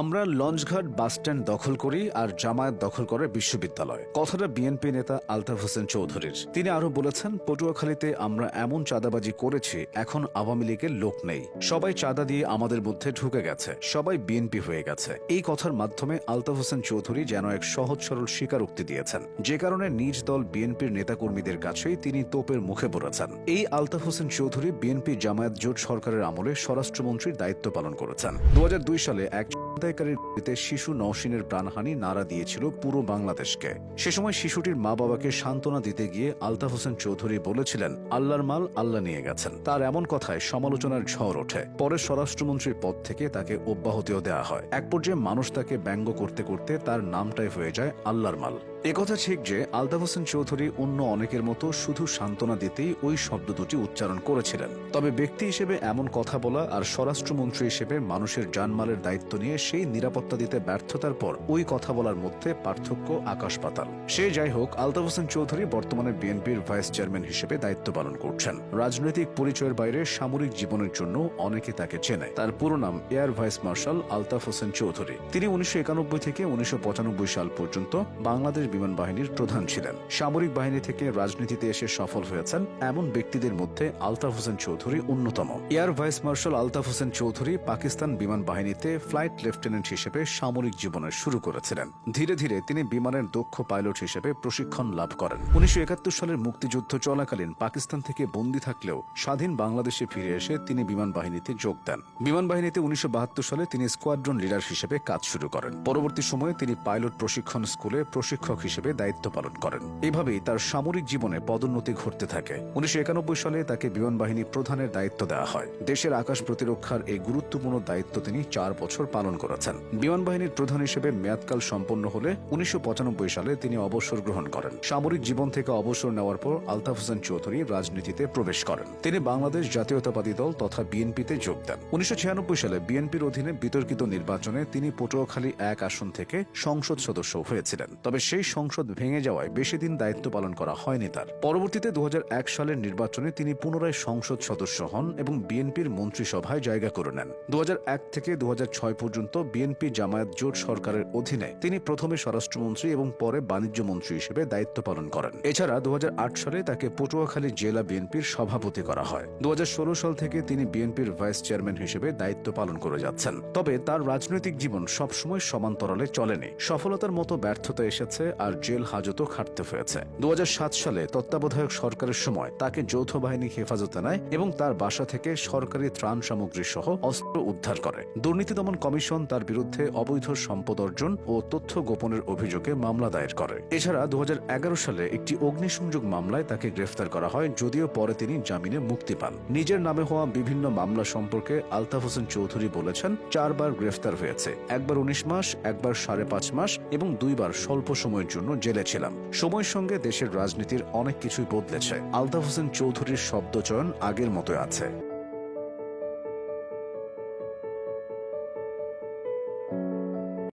আমরা লঞ্চঘাট বাসস্ট্যান্ড দখল করি আর জামায়াত দখল করে বিশ্ববিদ্যালয়। কথাটা বিএনপি নেতা আলতাফ হোসেন চৌধুরীর। তিনি আরও বলেছেন, পটুয়াখালীতে আমরা এমন চাঁদাবাজি করেছি, এখন আওয়ামী লীগের লোক নেই। সবাই চাঁদা দিয়ে আমাদের মধ্যে ঢুকে গেছে, সবাই বিএনপি হয়ে গেছে। এই কথার মাধ্যমে আলতাফ হোসেন চৌধুরী যেন এক সহজ সরল স্বীকারোক্তি দিয়েছেন। যে কারণে নিজ দল বিএনপির নেতাকর্মীদের কাছেই তিনি তোপের মুখে পড়েছেন। এই আলতাফ হোসেন চৌধুরী বিএনপি জামায়াত জোট সরকারের আমলে স্বরাষ্ট্রমন্ত্রীর দায়িত্ব পালন করেছেন। দু হাজার দুই সালে এক ছিনতাইকারীর গুলিতে শিশু নওশিনের প্রাণহানি নাড়া দিয়েছিল পুরো বাংলাদেশকে। সে সময় শিশুটির মা বাবাকে সান্ত্বনা দিতে গিয়ে আলতাফ হোসেন চৌধুরী বলেছিলেন, আল্লাহর মাল আল্লাহ নিয়ে গেছেন। তার এমন কথায় সমালোচনার ঝড় ওঠে। পরে স্বরাষ্ট্রমন্ত্রীর পদ থেকে তাকে অব্যাহতিও দেওয়া হয়। এক পর্যায়ে মানুষ তাকে ব্যঙ্গ করতে করতে তার নামটাই হয়ে যায় আল্লাহর মাল। একথা ঠিক যে আলতাফ হোসেন চৌধুরী অন্য অনেকের মতো শুধু সান্ত্বনা দিতেই ওই শব্দ দুটি উচ্চারণ করেছিলেন। তবে ব্যক্তি হিসেবে এমন কথা বলা আর স্বরাষ্ট্রমন্ত্রী হিসেবে মানুষের জানমালের দায়িত্ব নিয়ে সেই নিরাপত্তা দিতে ব্যর্থতার পর ওই কথা বলার মধ্যে পার্থক্য আকাশ পাতাল। সে যাই হোক, আলতাফ হোসেন চৌধুরী বর্তমানে বিএনপির ভাইস চেয়ারম্যান হিসেবে দায়িত্ব পালন করছেন। রাজনৈতিক পরিচয়ের বাইরে সামরিক জীবনের জন্য অনেকে তাকে চেনে। তার পুরো নাম air vice marshal Altaf Hossain Chowdhury. তিনি উনিশশো একানব্বই থেকে উনিশশো পঁচানব্বই সাল পর্যন্ত বাংলাদেশ বিমান বাহিনীর প্রধান ছিলেন। সামরিক বাহিনী থেকে রাজনীতিতে এসে সফল হয়েছেন এমন ব্যক্তিদের মধ্যে আলতাফ হোসেন চৌধুরী অন্যতম। Air vice marshal Altaf Hossain Chowdhury Pakistan বিমান বাহিনীতে ফ্লাইট লেফটেন্যান্ট হিসেবে সামরিক জীবনের শুরু করেছিলেন। ধীরে ধীরে তিনি বিমানের দক্ষ পাইলট হিসেবে প্রশিক্ষণ লাভ করেন। উনিশশো একাত্তর সালের মুক্তিযুদ্ধ চলাকালীন পাকিস্তান থেকে বন্দী থাকলেও স্বাধীন বাংলাদেশে ফিরে এসে তিনি বিমান বাহিনীতে যোগ দেন। বিমান বাহিনীতে উনিশশো বাহাত্তর সালে তিনি স্কোয়াড্রন লিডার হিসেবে কাজ শুরু করেন। পরবর্তী সময়ে তিনি পাইলট প্রশিক্ষণ স্কুলে প্রশিক্ষক হিসেবে দায়িত্ব পালন করেন। এভাবেই তার সামরিক জীবনে পদোন্নতি ঘটতে থাকে। উনিশশো একানব্বই সালে তাকে বিমান বাহিনী প্রধানের দায়িত্ব দেওয়া হয়। দেশের আকাশ প্রতিরক্ষার এই গুরুত্বপূর্ণ দায়িত্ব তিনি চার বছর পালন করেছেন। বিমান বাহিনীর প্রধান হিসেবে মেয়াদকাল সম্পন্ন হলে উনিশশো সালে তিনি অবসর গ্রহণ করেন। সামরিক জীবন থেকে অবসর নেওয়ার পর আলতাফ হোসেন চৌধুরী রাজনীতিতে প্রবেশ করেন। তিনি বাংলাদেশ জাতীয়তাবাদী দল তথা বিএনপিতে যোগ দেন। উনিশশো ছিয়ানব্বই সালে বিএনপির অধীনে বিতর্কিত নির্বাচনে তিনি পটুয়াখালী এক আসন থেকে সংসদ সদস্য হয়েছিলেন। তবে সেই সংসদ ভেঙে যাওয়ায় বেশি দিন দায়িত্ব পালন করা হয়নি তার। পরবর্তীতে দু হাজার এক সালের নির্বাচনে তিনি পুনরায় সংসদ সদস্য হন এবং বিএনপির মন্ত্রিসভায় জায়গা করে নেন। দু হাজার এক থেকে দু হাজার ছয় পর্যন্ত বিএনপি জামায়াত জোট সরকারের অধীনে তিনি প্রথমে স্বরাষ্ট্রমন্ত্রী এবং পরে বাণিজ্য মন্ত্রী হিসেবে দায়িত্ব পালন করেন। এছাড়া দু হাজার আট সালে তাকে পটুয়াখালী জেলা বিএনপির সভাপতি করা হয়। দু হাজার ষোলো সাল থেকে তিনি বিএনপির ভাইস চেয়ারম্যান হিসেবে দায়িত্ব পালন করে যাচ্ছেন। তবে তার রাজনৈতিক জীবন সবসময় সমান্তরালে চলেনি। সফলতার মতো ব্যর্থতা এসেছে আর জেল হাজতও খাটতে হয়েছে। দু হাজার সাত সালে তত্ত্বাবধায়ক সরকারের সময় তাকে যৌথ বাহিনী হেফাজতে নেয় এবং তার বাসা থেকে সরকারি ত্রাণ সামগ্রী সহ অস্ত্র উদ্ধার করে। দুর্নীতি দমন কমিশন তার বিরুদ্ধে অবৈধ সম্পদ অর্জন ও তথ্য গোপনের অভিযোগে মামলা দায়ের করে। এছাড়া দু হাজার এগারো সালে একটি অগ্নিসংযোগ মামলায় তাকে গ্রেফতার করা হয়, যদিও পরে তিনি জামিনে মুক্তি পান। নিজের নামে হওয়া বিভিন্ন মামলা সম্পর্কে আলতাফ হোসেন চৌধুরী বলেছেন, চারবার গ্রেফতার হয়েছে। একবার উনিশ মাস, একবার সাড়ে পাঁচ মাস এবং দুইবার স্বল্প সময়ের জন্য জেলে ছিলাম। সময়ের সঙ্গে দেশের রাজনীতির অনেক কিছুই বদলেছে। আলতাফ হোসেন চৌধুরীর শব্দচয়ন আগের মতো আছে।